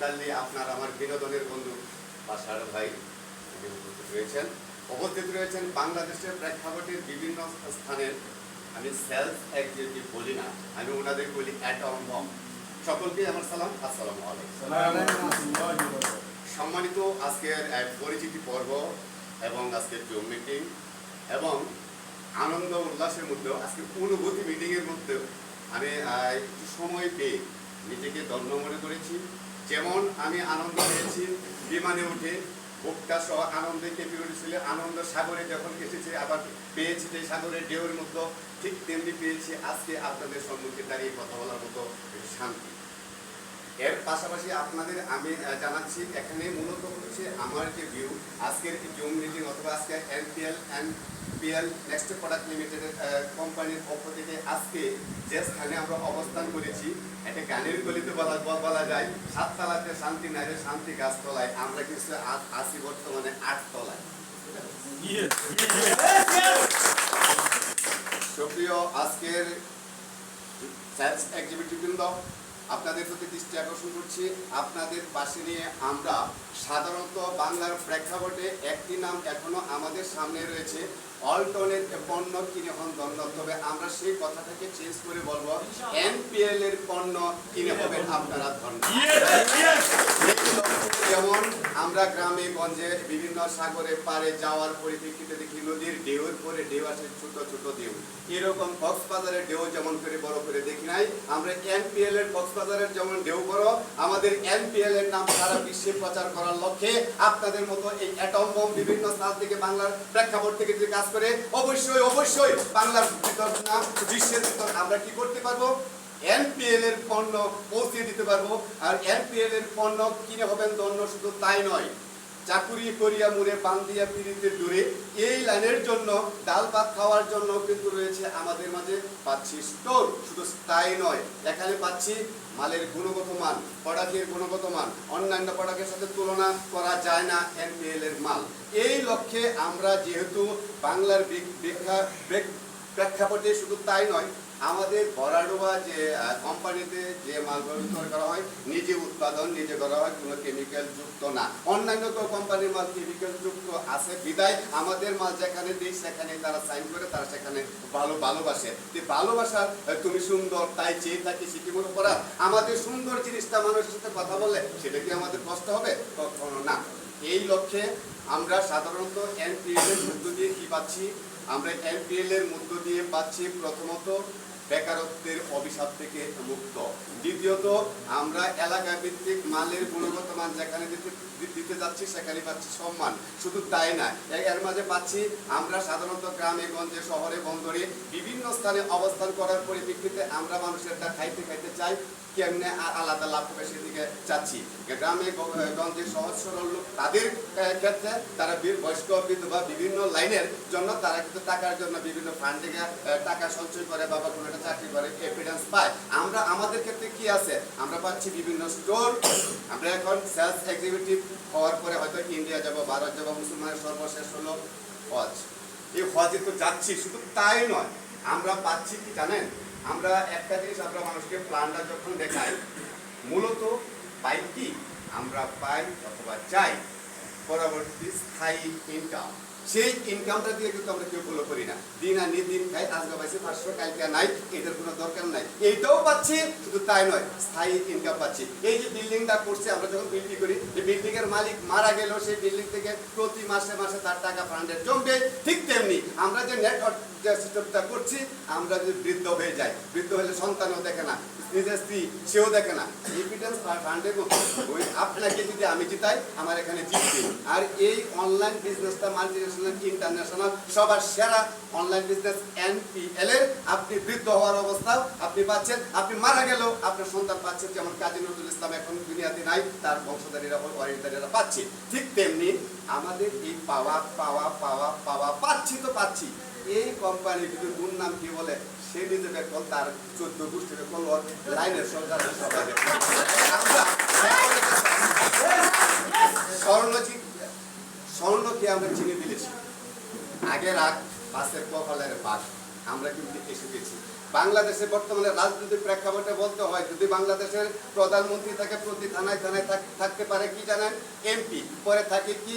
Totally আপনার আমার বিনোদনের বন্ধু বাসার ভাই উপস্থিত রয়েছেন। উপস্থিত রয়েছেন বাংলাদেশের প্রেক্ষাপটের বিভিন্ন স্থানের। আমি সেলফ এক্সিকিউটিভ বলি না, আমি ওনাদের বলি অ্যাটম বম সকলকে আমার সালাম, আসসালামু আলাইকুম। সম্মানিত আজকের এক পরিচিতি পর্ব এবং আজকের জুম মিটিং এবং আনন্দ উল্লাসের মধ্যেও আজকে অনুভূতি মিটিংয়ের মধ্যেও আমি সময় পেয়ে নিজেকে ধন্য মনে করেছি। যেমন আমি আনন্দ পেয়েছি বিমানে উঠে বুকটা সহ আনন্দে কেঁপে উঠেছিল। আনন্দ সাগরে যখন এসেছে আবার পেয়েছি যে সাগরের ঢেউর মতো, ঠিক তেমনি পেয়েছি। আজকে আপনাদের সম্মুখে দাঁড়িয়ে কথা বলার মতো শান্তি। এর পাশাপাশি আপনাদের আমি জানাচ্ছি এখানে মূলত হচ্ছে আমার যে ভিউ আজকের জুম মিটিং অথবা আজকে NPL and PL next product লিমিটেডের কোম্পানির পক্ষ থেকে আজকে যে স্থানে আমরা অবস্থান করেছি একটা গানের গলিতে বলা বলা যায় সাততলাতে শান্তি নাইরে শান্তি গাছতলায় আমরা কিন্তু আছি বর্তমানে আটতলায়। সুপ্রিয় আজকের স্যালস এক্সিবিটিভ বৃন্দ আপনাদের প্রতি দৃষ্টি আকর্ষণ করছি। আপনাদের পাশে নিয়ে আমরা সাধারণত বাংলার প্রেক্ষাপটে একটি নাম এখনও আমাদের সামনে রয়েছে অল্টনের পণ্য কিনে হন দণ্ড তবে আমরা সেই কথাটাকে চেঞ্জ করে বলব এনপিএল এর পণ্য কিনে হবেন আপনারা ধন্য আমরা গ্রামে, গঞ্জে, বিভিন্ন সাগরে পারে যাওয়ার পরিপ্রেক্ষিতে দেখি নদীর ঢেউর পরে ঢেউ আসে, ছোট ছোট ঢেউ। এরকম কক্সবাজারের ঢেউ যেমন করে বড় করে দেখি নাই, আমরা এনপিএল এর কক্সবাজারের যেমন ঢেউ বড়, আমাদের এনপিএল এর নাম সারা বিশ্বে প্রচার করার লক্ষ্যে আপনাদের মতো এই অ্যাটম বম বিভিন্ন স্থান থেকে বাংলার প্রেক্ষাপট থেকে যদি কাজ করে, অবশ্যই অবশ্যই বাংলার ভিতর না, বিশ্বের আমরা কি করতে পারব? এনপিএল এর পণ্য পৌঁছে দিতে পারব। আর এনপিএল এর পণ্য কিনে হবেন দন্য শুধু তাই নয়, চাকুরি করিয়া মুড়ে পান দিয়া পিড়িতে দূরে এই লাইনের জন্য, ডাল ভাত খাওয়ার জন্য কিন্তু রয়েছে আমাদের মাঝে পাচ্ছি স্টোর শুধু তাই নয়। এখানে পাচ্ছি মালের গুণগত মান প্রোডাক্টের গুণগত মান। অন্যান্য প্রোডাক্টের সাথে তুলনা করা যায় না এনপিএল এর মাল। এই লক্ষ্যে আমরা যেহেতু বাংলার প্রেক্ষাপটে শুধু তাই নয় আমাদের ভরাডোবা যে কোম্পানিতে যে মালগুলো তৈরি করা হয়, নিজে উৎপাদন, নিজে করা হয়, কোনো কেমিক্যাল যুক্ত না। অন্যান্য তো কোম্পানির মাল কেমিক্যাল যুক্ত আছে বিদায় আমাদের মাল যেখানে দিই সেখানে তারা সাইন করে, তারা সেখানে ভালো ভালোবাসে। যে ভালোবাসার তুমি সুন্দর, তাই চেয়ে থাকি মনে করা আমাদের সুন্দর জিনিসটা মানুষের সাথে কথা বললে, সেটা কি আমাদের কষ্ট হবে? কখনো না। এই লক্ষ্যে আমরা সাধারণত এনপিএল এর মধ্য দিয়ে কি পাচ্ছি? আমরা এনপিএল এর মধ্য দিয়ে পাচ্ছি প্রথমত বেকারত্বের অভিশাপ থেকে মুক্ত। দ্বিতীয়ত, আমরা এলাকা ভিত্তিক মালের গুণগত মান যেখানে দিতে যাচ্ছি সেখানে পাচ্ছি সম্মান। শুধু তাই না এর মাঝে পাচ্ছি আমরা সাধারণত গ্রামে, গঞ্জে, শহরে, বন্দরে বিভিন্ন স্থানে অবস্থান করার পরিপ্রেক্ষিতে আমরা মানুষের খাইতে খাইতে চাই। কেমনে আলাদা লাভ হবে সেদিকে চাচ্ছি গ্রামে গঞ্জে সহজ সরল লোক তাদের ক্ষেত্রে তারা বি- বয়স্ক, বিধবা বিভিন্ন লাইনের জন্য তারা কিন্তু টাকার জন্য বিভিন্ন ফান্ড টাকা সঞ্চয় করে বাবা কোনো একটা চাকরি করে এভিডেন্স পায়। আমরা, আমাদের ক্ষেত্রে কি আছে? আমরা পাচ্ছি বিভিন্ন স্টোর আমরা এখন সেলস এক্সিকিউটিভ হওয়ার পরে হয়তো ইন্ডিয়া যাব, ভারত যাব, মুসলমানের সর্বশেষ হলো হজ। এই হজে তো যাচ্ছি, শুধু তাই নয়, আমরা পাচ্ছি কি জানেন? আমরা একটা জিনিস আমরা মানুষকে প্ল্যানটা যখন দেখাই, মূলত পাই কি? আমরা পাই অথবা চাই পরবর্তী স্থায়ী ইনকাম সেই ইনকামটা দিয়ে কিন্তু আমরা কেউ ফলো করি না। দিন আর দিন খাই আজকে পাইছি পাঁচশো, কালকে নাই, এটার কোনো দরকার নাই। এইটাও পাচ্ছি, শুধু তাই নয়, স্থায়ী ইনকাম পাচ্ছি। এই যে বিল্ডিংটা করছে, আমরা যখন বিল্ডিং করি এই বিল্ডিং এর মালিক মারা গেল, সেই বিল্ডিং থেকে প্রতি মাসে মাসে তার টাকা ফান্ডে জমবে, ঠিক তেমনি আমরা যে নেট সিস্টেমটা করছি, আমরা যে বৃদ্ধ হয়ে যাই। বৃদ্ধ হলে সন্তানও দেখে না, নিজের স্ত্রী সেও দেখে না। এভিডেন্স ফান্ডের ওই আপনাকে যদি আমি জিতাই, আমার এখানে জিতবে। আর এই অনলাইন বিজনেসটা মাল্টিনেশনাল ইন্টারন্যাশনাল সবার সেরা অনলাইন বিজনেস এনপিএল এর আপনি বৃদ্ধ হওয়ার অবস্থাও আপনি পাচ্ছেন। আপনি মারা গেলেও আপনার সন্তান পাচ্ছেন যেমন কাজী নজরুল ইসলাম এখন দুনিয়াতে নাই, তার বংশধারীরা ওয়ারিদারীরা পাচ্ছে। ঠিক তেমনি আমাদের এই পাওয়া পাওয়া পাওয়া পাওয়া, পাচ্ছি তো পাচ্ছি। এই কোম্পানি যদি গুণ নাম কি বলে? সে নিজে বেকল তার চোদ্দ গোষ্ঠী বেকল লাইনের সরকার স্বর্ণজি স্বর্ণকে আমরা চিনি আগের আগ বাসের কপালের পাশ আমরা কিন্তু এসে গেছি। বাংলাদেশে বর্তমানে রাজনৈতিক প্রেক্ষাপটে বলতে হয়, যদি বাংলাদেশের প্রধানমন্ত্রী থাকে প্রতি থানায় থানায় থাকতে পারে কি জানেন? এমপি, পরে থাকে কি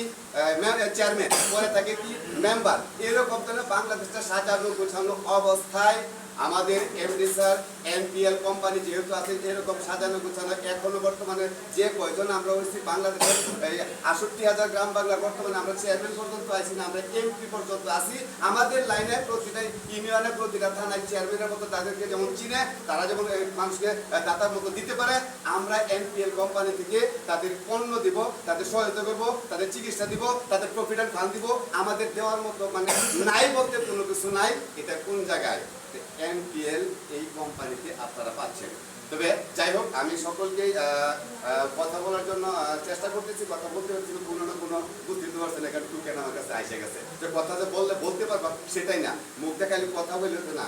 চেয়ারম্যান পরে থাকে কি মেম্বার এরকম তো না বাংলাদেশটা সাজানো গোছানো অবস্থায় আমাদের এমডি স্যার এনপিএল কোম্পানি যেহেতু আছে এরকম সাজানো গোছানো, এখনও বর্তমানে যে কয়জন আমরা হচ্ছি বাংলাদেশের, এই আষট্টি হাজার গ্রাম বাংলা বর্তমানে আমরা চেয়ারম্যান পর্যন্ত আছি না, আমরা এমপি পর্যন্ত আছি। আমাদের লাইনে প্রতিটা ইউনিয়নে, প্রতিটা থানায় চেয়ারম্যানের মতো তাদেরকে যেমন চিনে, তারা যেমন মানুষকে দাতার মতো দিতে পারে, আমরা এনপিএল কোম্পানি থেকে তাদের পণ্য দিব, তাদের সহায়তা করব, তাদের চিকিৎসা দিব, তাদের প্রফিডেন্ট ফান্ড দিব। আমাদের দেওয়ার মতো মানে নাই বলতে কোনো কিছু নাই, এটা কোন জায়গায়? এনপিএল এই কোম্পানিতে আপনারা পাচ্ছেন। তবে যাই হোক আমি আহ, কথা বলার জন্য চেষ্টা করতেছি কথা বলতে হচ্ছিল কোনো না কোনো বুদ্ধি পারছে না কারণ টুকেন আমার কাছে আইসে গেছে। যে কথা যে বললে বলতে পারবা সেটাই না। মুখটা খালি কথা বললে তো না।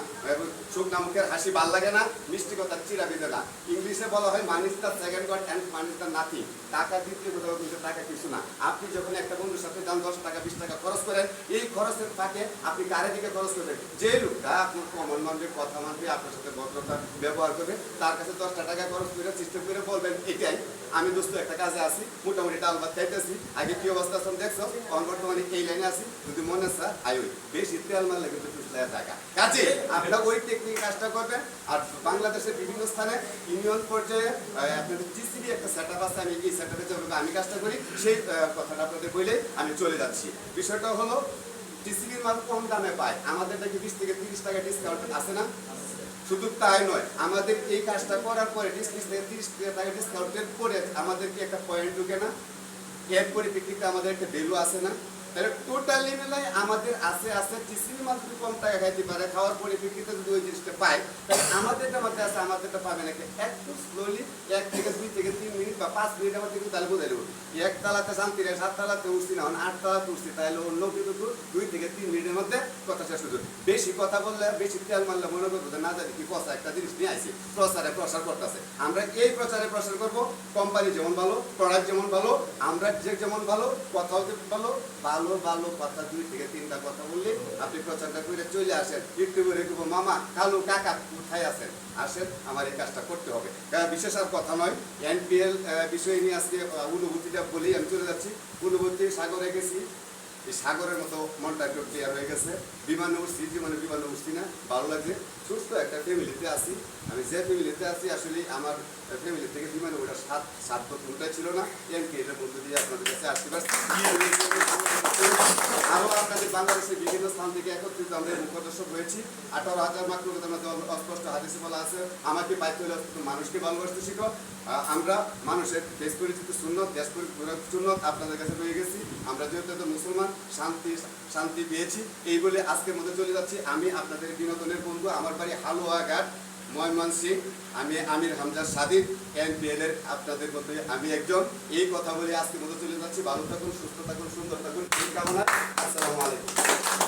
সুখ না মুখের হাসি ভালো লাগে না মিষ্টি কথা চিরা বিদে না। ইংলিশে বলা হয় money is the second god and money is the nothing টাকা দ্বিতীয় কোথাও কিন্তু টাকা কিছু না। আপনি যখন একটা বন্ধুর সাথে যান দশ টাকা বিশ টাকা খরচ করেন এই খরচের ফাঁকে আপনি কারে দিকে খরচ করবেন? যে লোকটা আপনার কমন মানবে কথা মানবে আপনার সাথে ভদ্রতা ব্যবহার করবে তার কাছে দশটা টাকা খরচ করে সিস্টেম করে বলবেন, এটাই। আমি দোস্ত একটা কাজে মোটামুটি ডাল ভাত খাইতেছি। আগে কি অবস্থা আছে দেখছ? বর্তমানে এই লাইনে যদি মনে ওই। বেশি তেল টাকা কাজে আপনারা ওই টেকনিক কাজটা করবেন। আর বাংলাদেশের বিভিন্ন স্থানে ইউনিয়ন পর্যায়ে আপনাদের জিসিবি একটা সেট আছে। আমি এই সেট আপে আমি কাজটা করি, সেই কথাটা আপনাদের বলে আমি চলে যাচ্ছি। বিষয়টা হলো টিসিবির মাল কম দামে পায়। আমাদের নাকি বিশ থেকে তিরিশ টাকা ডিসকাউন্ট আছে না? শুধু তাই নয়, আমাদের এই কাজটা করার পরে ডিসকাউন্টের পরে আমাদের একটা পয়েন্ট ঢুকে না। এর পরিপ্রেক্ষিতে আমাদের একটা ভ্যালু আসে না। টোটালি মিলাই আমাদের আছে আছে মাল যদি কম টাকা খাইতে পারে, খাওয়ার পরিপ্রেক্ষিতে যদি ওই জিনিসটা পায়, তাহলে আমাদেরটা মধ্যে আছে আমাদেরটা পাবে একটু স্লোলি এক থেকে দুই থেকে তিন মিনিট বা পাঁচ মিনিটের মধ্যে কিন্তু তাহলে বোঝাই দেবো। এক তালাতে শান্তি রে সাত তালাতে উঠছি না আট তালাতে উঠছি, তাহলে অন্য কিন্তু দুই থেকে তিন মিনিটের মধ্যে কথা শেষ হতো বেশি কথা বললে, বেশি তেল মারলে মনে করব না জানি কি কথা একটা জিনিস নিয়ে আইছি, প্রচারে প্রসার করতেছে। আমরা এই প্রচারে প্রসার করব কোম্পানি যেমন ভালো প্রোডাক্ট যেমন ভালো, আমরা যে যেমন ভালো, কথাও যে ভালো ভালো ভালো কথা দুই থেকে তিনটা কথা বললে আপনি প্রচারটা করে চলে আসেন। করে দেখব, মামা, কালু কাকা কোথায় আছেন? আসেন, আমার এই কাজটা করতে হবে। বিশেষ আর কথা নয়, এনপিএল বিষয় নিয়ে আজকে অনুভূতিটা বলেই আমি চলে যাচ্ছি। অনুভূতি, সাগরে গেছি। এই সাগরের মতো মনটা একটু ক্লিয়ার হয়ে গেছে। বিমানে উঠছি জীবনে বিমানে উঠছি না, ভালো লাগছে। সুস্থ একটা ফ্যামিলিতে আছি। আমি যে ফ্যামিলিতে আছি, আসলে আমার ফ্যামিলি থেকে বিমানে ওঠার সাত সাত কোনটাই ছিল না। এমপি এর মধ্যে দিয়ে আপনাদের কাছে আসতে পারছি। আরও আপনাদের বাংলাদেশের বিভিন্ন স্থান থেকে একত্রিত আমরা মুখদর্শক হয়েছি। আঠারো হাজার মাত্র অস্পষ্ট হাদিসে বলা আছে, আমাকে হলে মানুষকে ভালোবাসতে শিখো। আমরা মানুষের দেশ পরিচিত সুন্নত, দেশ সুন্নত আপনাদের কাছে পেয়ে গেছি। আমরা যেহেতু মুসলমান, শান্তি শান্তি পেয়েছি। এই বলে আজকের মধ্যে চলে যাচ্ছি। আমি আপনাদের বিনোদনের বন্ধু, আমার বাড়ি হালুয়া ঘাট ময়মন সিং আমি আমির হামজার স্বাধীন এনপিএল এর আপনাদের মধ্যে আমি একজন। এই কথা বলে আজকে মতো চলে যাচ্ছি। ভালো থাকুন, সুস্থ থাকুন, সুন্দর থাকুন। এই কামনা আসসালামু আলাইকুম।